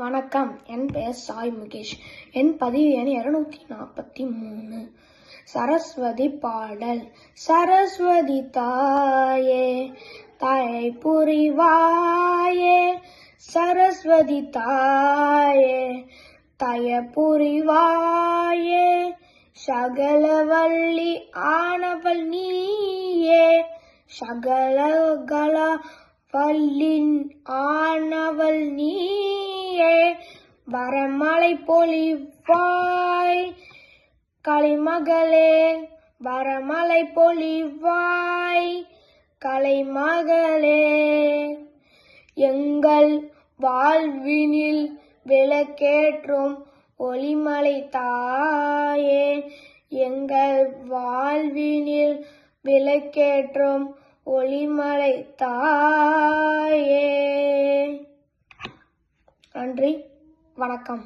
வணக்கம். என் பெயர் சாய் முகேஷ். என் பதிவு எண் இருநூத்தி நாற்பத்தி மூணு. சரஸ்வதி பாடல். சரஸ்வதி தாயே தாயை புரிவாயே. சரஸ்வதி தாயே தய புரிவாயே. சகலவள்ளி ஆனவள் நீயே. சகலகல வல்லின் ஆனவள் நீ நீயே வரமலை பொழிவாய். கலைமகளே வரமலை பொழிவாய். கலைமகளே எங்கள் வாழ்வினில் விளக்கேற்றும் ஒளிமலை தாயே எங்கள் வாழ்வினில் விளக்கேற்றும் ஒளிமலை தாயே. நன்றி. வணக்கம்.